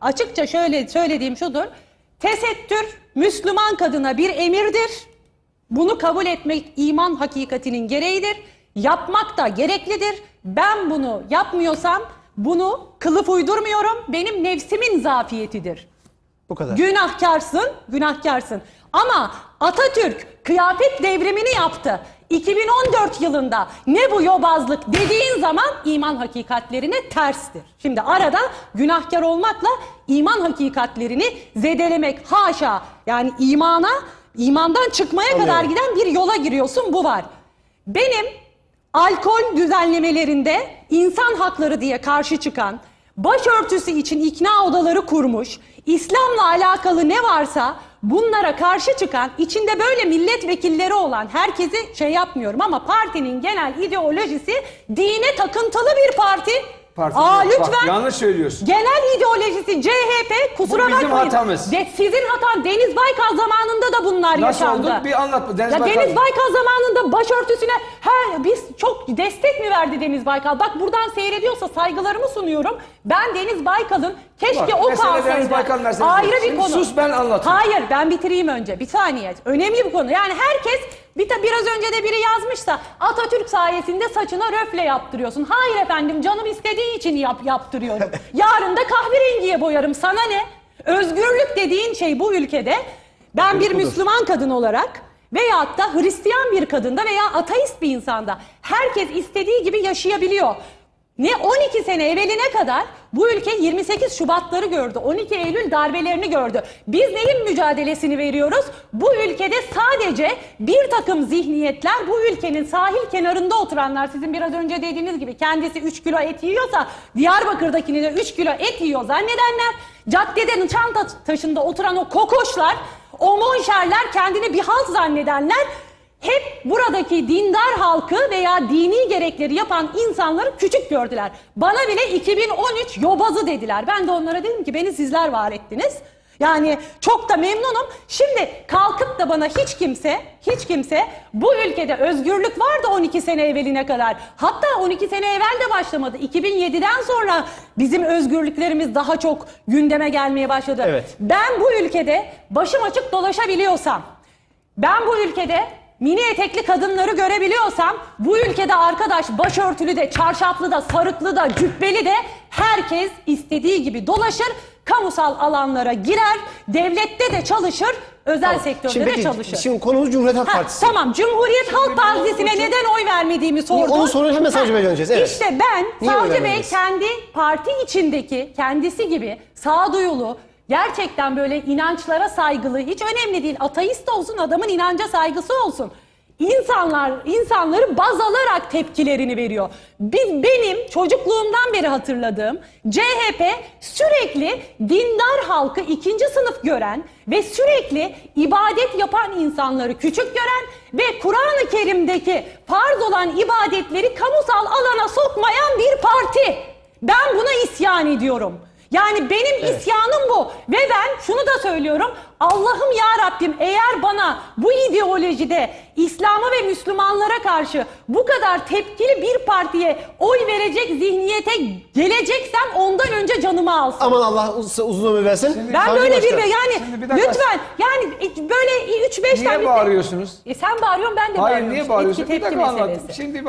Açıkça şöyle söylediğim şudur. Tesettür Müslüman kadına bir emirdir. Bunu kabul etmek iman hakikatinin gereğidir. Yapmak da gereklidir. Ben bunu yapmıyorsam bunu kılıf uydurmuyorum. Benim nefsimin zafiyetidir. Bu kadar. Günahkarsın, günahkarsın. Ama Atatürk kıyafet devrimini yaptı. 2014 yılında ne bu yobazlık dediğin zaman iman hakikatlerine terstir. Şimdi arada günahkar olmakla iman hakikatlerini zedelemek haşa yani imana imandan çıkmaya kadar Anlıyorum. giden bir yola giriyorsun bu var. Benim alkol düzenlemelerinde insan hakları diye karşı çıkan, başörtüsü için ikna odaları kurmuş, İslam'la alakalı ne varsa bunlara karşı çıkan, içinde böyle milletvekilleri olan herkesi şey yapmıyorum ama partinin genel ideolojisi dine takıntılı bir parti. Parti Aa yok. Bak, lütfen. yanlış söylüyorsun. Genel ideolojisi CHP kusura Bu bizim bakmayın. hatamız. De, sizin hatan Deniz Baykal zamanında da bunlar Nasıl yaşandı. oldu? Bir anlat. Deniz ya Baykal- Deniz Baykal zamanında başörtüsüne he, biz çok destek mi verdi Deniz Baykal? Bak buradan seyrediyorsa saygılarımı sunuyorum. Ben Deniz Baykal'ın keşke Bak, o kalsaydı. Deniz Baykal Ayrı bir Şimdi konu. sus, ben anlatayım. Hayır ben bitireyim önce. Bir saniye. Önemli bir konu. Yani herkes bir ta- biraz önce de biri yazmışsa Atatürk sayesinde saçına röfle yaptırıyorsun. Hayır efendim canım istediği için yap, yaptırıyorum. Yarın da kahverengiye boyarım. Sana ne? Özgürlük dediğin şey bu ülkede ben bir Müslüman kadın olarak veyahut da Hristiyan bir kadında veya ateist bir insanda herkes istediği gibi yaşayabiliyor. Ne 12 sene evveline kadar bu ülke 28 Şubatları gördü. 12 Eylül darbelerini gördü. Biz neyin mücadelesini veriyoruz? Bu ülkede sadece bir takım zihniyetler bu ülkenin sahil kenarında oturanlar sizin biraz önce dediğiniz gibi kendisi 3 kilo et yiyorsa Diyarbakır'dakini de 3 kilo et yiyor zannedenler caddede çanta taşında oturan o kokoşlar o monşerler kendini bir halt zannedenler hep buradaki dindar halkı veya dini gerekleri yapan insanları küçük gördüler. Bana bile 2013 yobazı dediler. Ben de onlara dedim ki beni sizler var ettiniz. Yani çok da memnunum. Şimdi kalkıp da bana hiç kimse, hiç kimse bu ülkede özgürlük vardı 12 sene evveline kadar. Hatta 12 sene evvel de başlamadı. 2007'den sonra bizim özgürlüklerimiz daha çok gündeme gelmeye başladı. Evet. Ben bu ülkede başım açık dolaşabiliyorsam, ben bu ülkede mini etekli kadınları görebiliyorsam bu ülkede arkadaş başörtülü de, çarşaflı da, sarıklı da, cübbeli de herkes istediği gibi dolaşır, kamusal alanlara girer, devlette de çalışır, özel sektörde Şimdi de peki, çalışır. Şimdi konumuz Cumhuriyet Halk Ha, Partisi. tamam Cumhuriyet Halk Partisi'ne neden oy vermediğimi sordun. onu soruyor, hemen Savcı Bey'e döneceğiz, evet. İşte ben Niye Savcı Bey kendi parti içindeki kendisi gibi sağduyulu, gerçekten böyle inançlara saygılı, hiç önemli değil. Ateist olsun, adamın inanca saygısı olsun. İnsanlar insanları baz alarak tepkilerini veriyor. Biz benim çocukluğumdan beri hatırladığım CHP sürekli dindar halkı ikinci sınıf gören ve sürekli ibadet yapan insanları küçük gören ve Kur'an-ı Kerim'deki farz olan ibadetleri kamusal alana sokmayan bir parti. Ben buna isyan ediyorum. Yani benim isyanım bu ve ben şunu da söylüyorum. Allah'ım ya Rabbim eğer bana bu ideolojide İslam'a ve Müslümanlara karşı bu kadar tepkili bir partiye oy verecek zihniyete geleceksem ondan önce canımı alsın. Aman Allah uz- uzun ömür versin. ben Savcı böyle bir Başkan. yani Şimdi bir lütfen yani böyle 3-5 tane Niye bağırıyorsunuz? E sen bağırıyorsun ben de Hayır bağırıyorum. niye İşte bağırıyorsun? Bir tepki dakika anlat. meselesi. Şimdi